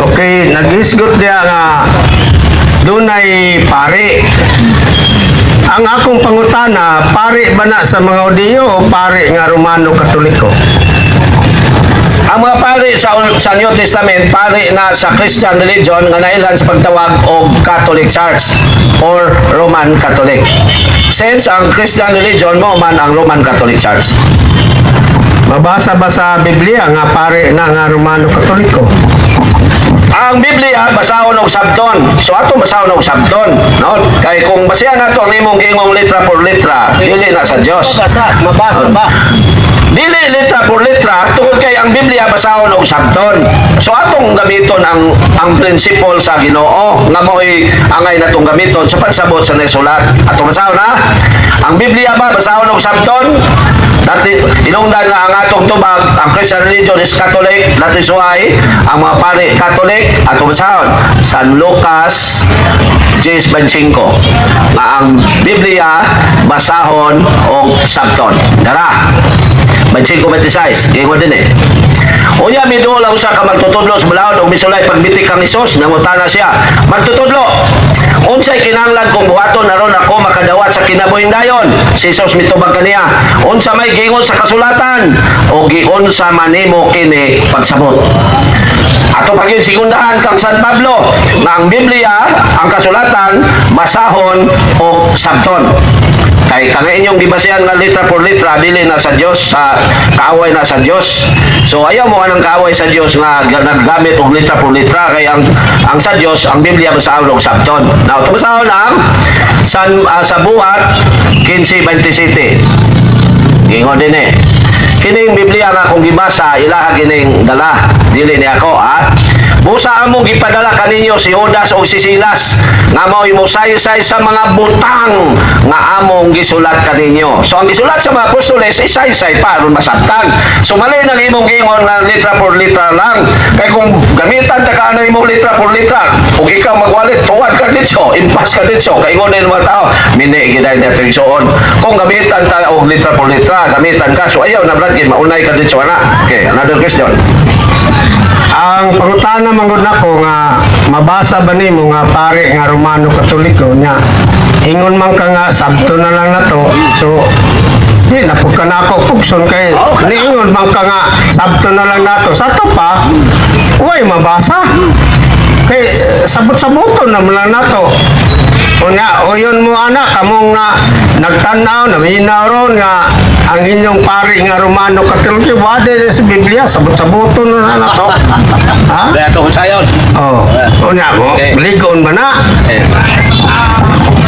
Okay, nag-isgot diya nga dunay pare. Ang akong pangutana, pare ba na sa mga Udiyo o pare nga Romano Katoliko? Ang mga pari sa, sa New Testament, pari na sa Christian religion nga nailan sa pagtawag og Catholic Church or Roman Catholic. Since ang Christian religion mo man ang Roman Catholic Church. Mabasa ba sa Biblia nga pare na nga Romano Katoliko? Ang Biblia basahon og sabton. So ato basahon og sabton, no? Kay kung basihan nato ang imong giingong letra por letra, dili na sa Dios. Mabasa, mabasa ba? Dili letra por letra tungod kay ang Biblia basahon og sabton. So atong gamiton ang ang principle sa Ginoo nga mo'y angay natong gamiton sa pagsabot sa nasulat. Atong basahon ha. Ang Biblia ba basahon og sabton? Dati inungdan nga ang atong tubag ang Christian religion is Catholic. That is why ang mga pare Catholic atong basahon San Lucas 10.25 nga ang Biblia basahon og sabton. Dara. 25-26, gingon din eh. Unya, lang siya ka magtutudlo sa balahon o misulay pagbitik kang isos, nangutana siya. Magtutudlo, unsay kinanglan kung buhaton na ron ako makadawat sa kinabuhing dayon. Si Isos mitubag kaniya. Unsa may gingon sa kasulatan o giun sa manimo kini pagsabot. Ato pa yun sigundahan kang San Pablo nga ang Biblia, ang kasulatan, basahon o sabton. Kay kanga inyong gibasihan nga litra por litra dili na sa Dios sa kaaway na sa Dios. So ayaw mo anang kaaway sa Dios nga ga- naggamit og litra por litra kay ang ang sa Dios ang Biblia basahon og sabton. Now tabasahon ang san ah, sa buhat 15:27. Gingon din eh. Kining Biblia nga kung gibasa ilaha kining dala dili ni ako ha. Busa among gipadala kaninyo si Judas o si Silas nga mao'y musaysay sa mga butang nga among gisulat kaninyo. So ang gisulat sa mga apostoles isaysay pa aron masabtan. So mali nang imong gingon nga litra por litra lang. Kay kung gamitan ta ka na imong litra por litra, kung ikaw magwalit tuwad ka dito, impas ka dito, kay ingon ng mga tao, mini giday na tension. Kung gamitan ta og litra por litra, gamitan ka so ayaw na brad maunay ka dito ana. Okay, another question. Ang pangutana manggod nako nga mabasa ba nimo nga pare nga Romano Katoliko nya ingon man ka nga sabto na lang nato. So di na pud ka na ako pugson kay niingon man ka nga sabto na lang nato. Sa to pa way mabasa. Kay sabot-saboton na lang nato. Unya, uyon mo anak, kamong nga nagtanaw, naminaw ron nga ang inyong pari nga Romano Katoliko, wade sa Biblia, sabot-saboton na na to. ha? Kaya to sayon. Oh, unya mo, Okay. ligon ba na?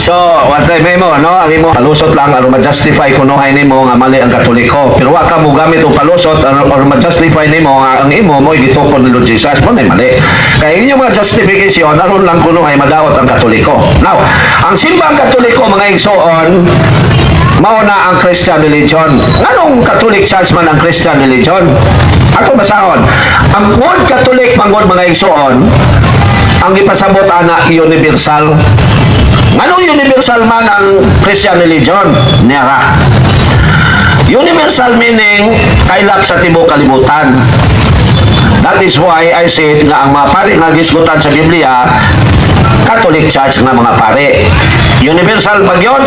So, what I mo, no? Ang imo palusot lang aron ma-justify kuno hay nimo nga mali ang Katoliko. Pero wa ka mo gamit og palusot aron ma-justify nimo nga ang imo mo gitukod ni Lord Jesus mo na mali. Kaya inyong mga justification aron lang kuno hay madawat ang Katoliko. Now, ang simbang Katoliko mga igsoon mao na ang Christian religion. Nganong Catholic Church man ang Christian religion? Ato basahon. Ang word Catholic mangod mga igsoon ang ipasabot ana universal Anong universal man ang Christian religion? Nera. Universal meaning kailap sa tibok kalibutan. That is why I said nga ang mga pari nga gisgutan sa Biblia, Catholic Church nga mga pare. Universal ba yun?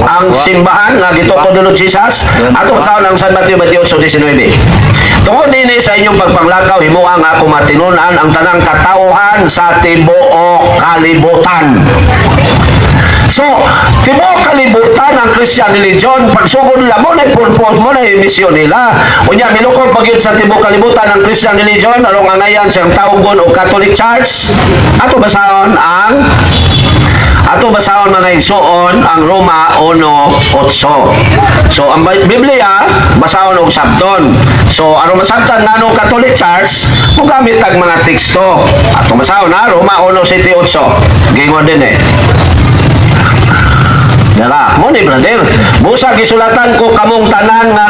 Ang simbahan nga gitukod ni Lord Jesus ato sa ng San Mateo 28:19. Tungod nini sa inyong pagpanglakaw himuha nga ako matinunan ang tanang katauhan sa tibuok kalibutan. So, tibuok kalibutan ang Christian religion, pagsugod nila mo na purpose mo na emisyon nila. Unya, milukod pag yun sa tibuok kalibutan ang Christian religion, arong angayan siyang tawgon o Catholic Church. Ato basahon ang Ato basahon mga igsoon ang Roma 1.8. So ang Bi- Biblia basahon og sabton. So aron masabtan nganong Catholic Church mugamit tag mga teksto. Ato basahon na Roma 1.7. Gingon din eh. Mo ni brother. Busa gisulatan ko kamong tanan nga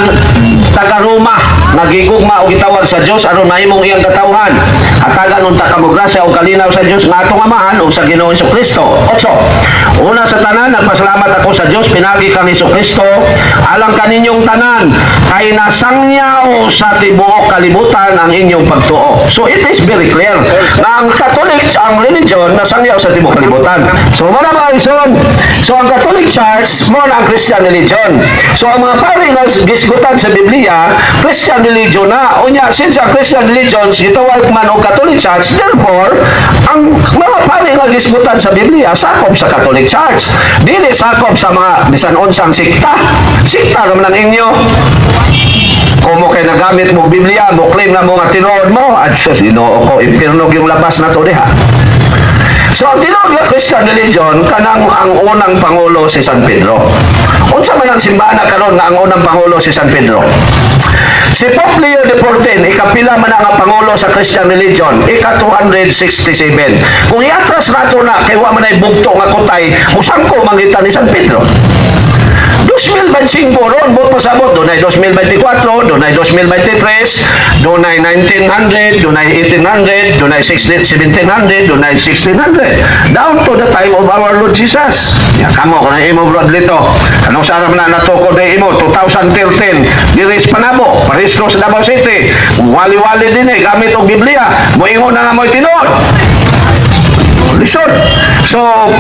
taga Roma nagigugma og gitawag sa Dios aron mahimong iyang katawhan. Hatagan unta kamo grasya o kalinaw sa Dios nga atong amahan ug sa Ginoo Hesus Kristo. 8 una sa tanan nagpasalamat ako sa Dios pinagi kang Hesus Kristo. Alang kaninyong tanan kay nasangyaw sa tibuok kalibutan ang inyong pagtuo. So it is very clear na ang Catholic ang religion nasangyaw sa tibuok kalibutan. So mo na mga ison so ang Catholic Church mo na ang Christian religion. So ang mga pari nga gisgutan sa Biblia Christian religion na. Unya since ang Christian religion gitawag man og Catholic Church therefore ang mga pari nga gisgutan sa Biblia sakop sa Catholic Church. Dili sakop sa mga bisan unsang sikta. Sikta naman ang inyo. Kung mo kay nagamit mo Biblia, mo claim na mo nga tinuod mo, at sa sinoo ko, impirno yung labas na to diha. So, ang tinuod nga Christian religion, kanang ang unang pangulo si San Pedro. Unsa man ang simbahan na karon nga ang unang pangulo si San Pedro? Si Pope Leo XIV, ikapila man ang pangulo sa Christian religion, ika-267. Kung iatras nato na, kay wa man ay bugto nga kutay, musangko mangita ni San Pedro. 2025 ron, buot pasabot, doon ay 2024, doon ay 2023, doon ay 1900, doon ay 1800, doon ay 16 1700, doon ay 1600. Down to the time of our Lord Jesus. Ya, kamo, kung imo bro dito, anong sa na natuko na imo, 2013, diris Panabo, paristro sa Davao City, wali-wali din eh, gamit og Biblia, moingon na nga mo'y tinuod. Lisod. So,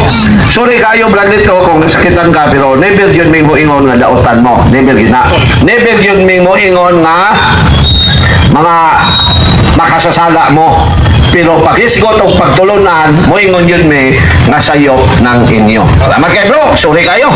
sorry kayo brad nito kung nasakitan ka pero never yun may mo ingon nga daotan mo. Never yun na. Never yun may mo ingon nga mga makasasala mo. Pero paghisgot o pagtulunan, mo ingon yun may nga sayo ng inyo. Salamat kayo bro. Sorry kayo.